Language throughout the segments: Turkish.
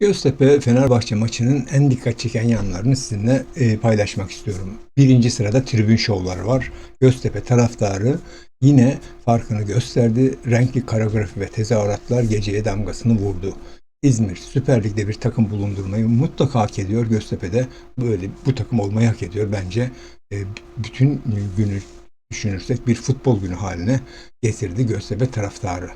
Göztepe Fenerbahçe maçının en dikkat çeken yanlarını sizinle e, paylaşmak istiyorum. Birinci sırada tribün şovları var. Göztepe taraftarı yine farkını gösterdi. Renkli koreografi ve tezahüratlar geceye damgasını vurdu. İzmir Süper Lig'de bir takım bulundurmayı mutlaka hak ediyor. Göztepe'de böyle bu takım olmayı hak ediyor. Bence e, bütün günü düşünürsek bir futbol günü haline getirdi Göztepe taraftarı.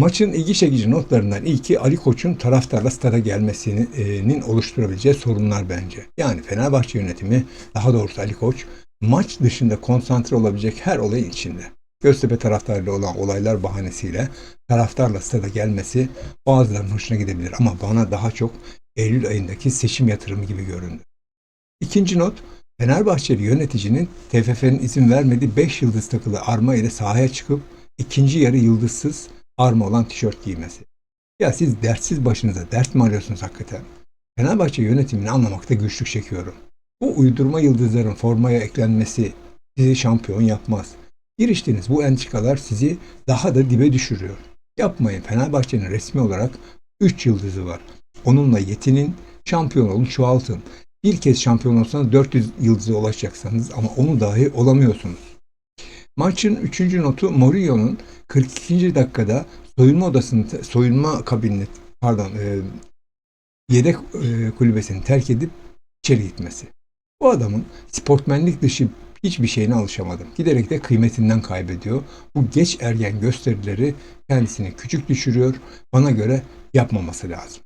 Maçın ilgi çekici notlarından ilki Ali Koç'un taraftarla stada gelmesinin oluşturabileceği sorunlar bence. Yani Fenerbahçe yönetimi, daha doğrusu Ali Koç, maç dışında konsantre olabilecek her olayın içinde. Göztepe taraftarıyla olan olaylar bahanesiyle taraftarla stada gelmesi bazılarının hoşuna gidebilir ama bana daha çok Eylül ayındaki seçim yatırımı gibi göründü. İkinci not, Fenerbahçeli yöneticinin TFF'nin izin vermediği 5 yıldız takılı arma ile sahaya çıkıp ikinci yarı yıldızsız arma olan tişört giymesi. Ya siz dertsiz başınıza dert mi arıyorsunuz hakikaten? Fenerbahçe yönetimini anlamakta güçlük çekiyorum. Bu uydurma yıldızların formaya eklenmesi sizi şampiyon yapmaz. Giriştiğiniz bu entrikalar sizi daha da dibe düşürüyor. Yapmayın Fenerbahçe'nin resmi olarak 3 yıldızı var. Onunla yetinin, şampiyon olun, çoğaltın. Bir kez şampiyon olsanız 400 yıldıza ulaşacaksınız ama onu dahi olamıyorsunuz. Maçın 3. notu Mourinho'nun 42. dakikada soyunma odasını, soyunma kabinini, pardon, e, yedek e, kulübesini terk edip içeri gitmesi. Bu adamın sportmenlik dışı hiçbir şeyine alışamadım. Giderek de kıymetinden kaybediyor. Bu geç ergen gösterileri kendisini küçük düşürüyor. Bana göre yapmaması lazım.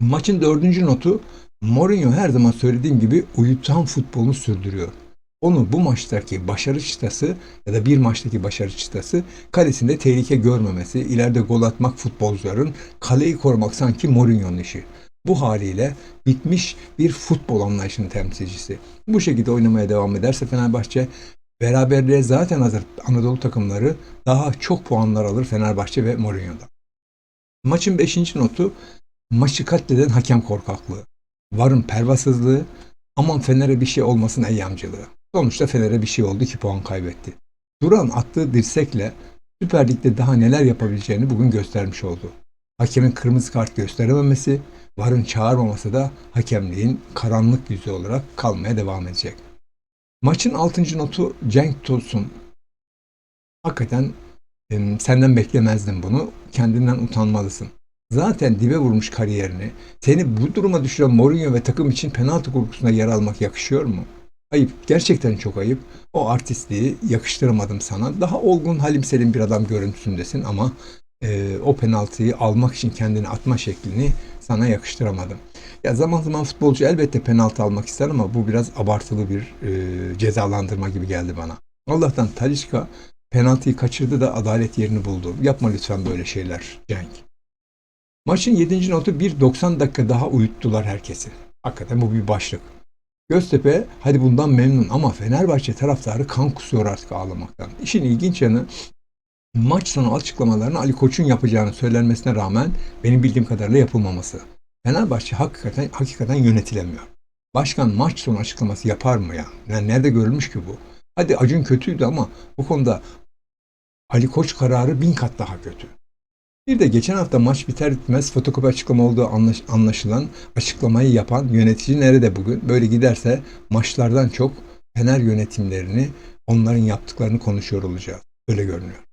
Maçın dördüncü notu Mourinho her zaman söylediğim gibi uyutan futbolunu sürdürüyor. Onu bu maçtaki başarı çıtası ya da bir maçtaki başarı çıtası kalesinde tehlike görmemesi, ileride gol atmak futbolcuların, kaleyi korumak sanki Mourinho'nun işi. Bu haliyle bitmiş bir futbol anlayışının temsilcisi. Bu şekilde oynamaya devam ederse Fenerbahçe beraberliğe zaten hazır Anadolu takımları daha çok puanlar alır Fenerbahçe ve Mourinho'dan. Maçın 5. notu maçı katleden hakem korkaklığı. Varın pervasızlığı, aman Fener'e bir şey olmasın eyyamcılığı. Sonuçta Fener'e bir şey oldu, 2 puan kaybetti. Duran attığı dirsekle Süper Lig'de daha neler yapabileceğini bugün göstermiş oldu. Hakemin kırmızı kart gösterememesi, varın çağırmaması da hakemliğin karanlık yüzü olarak kalmaya devam edecek. Maçın 6. notu Cenk Tosun. Hakikaten senden beklemezdim bunu. Kendinden utanmalısın. Zaten dibe vurmuş kariyerini. Seni bu duruma düşüren Mourinho ve takım için penaltı korkusunda yer almak yakışıyor mu? Ayıp. Gerçekten çok ayıp. O artistliği yakıştıramadım sana. Daha olgun, halim selim bir adam görüntüsündesin ama e, o penaltıyı almak için kendini atma şeklini sana yakıştıramadım. Ya zaman zaman futbolcu elbette penaltı almak ister ama bu biraz abartılı bir e, cezalandırma gibi geldi bana. Allah'tan Talişka penaltıyı kaçırdı da adalet yerini buldu. Yapma lütfen böyle şeyler Cenk. Maçın 7. notu bir 90 dakika daha uyuttular herkesi. Hakikaten bu bir başlık. Göztepe hadi bundan memnun ama Fenerbahçe taraftarı kan kusuyor artık ağlamaktan. İşin ilginç yanı maç sonu açıklamalarını Ali Koç'un yapacağını söylenmesine rağmen benim bildiğim kadarıyla yapılmaması. Fenerbahçe hakikaten, hakikaten yönetilemiyor. Başkan maç sonu açıklaması yapar mı ya? Yani nerede görülmüş ki bu? Hadi Acun kötüydü ama bu konuda Ali Koç kararı bin kat daha kötü. Bir de geçen hafta maç biter bitmez fotokopi açıklama olduğu anlaş- anlaşılan açıklamayı yapan yönetici nerede bugün? Böyle giderse maçlardan çok Fener yönetimlerini, onların yaptıklarını konuşuyor olacağız. Öyle görünüyor.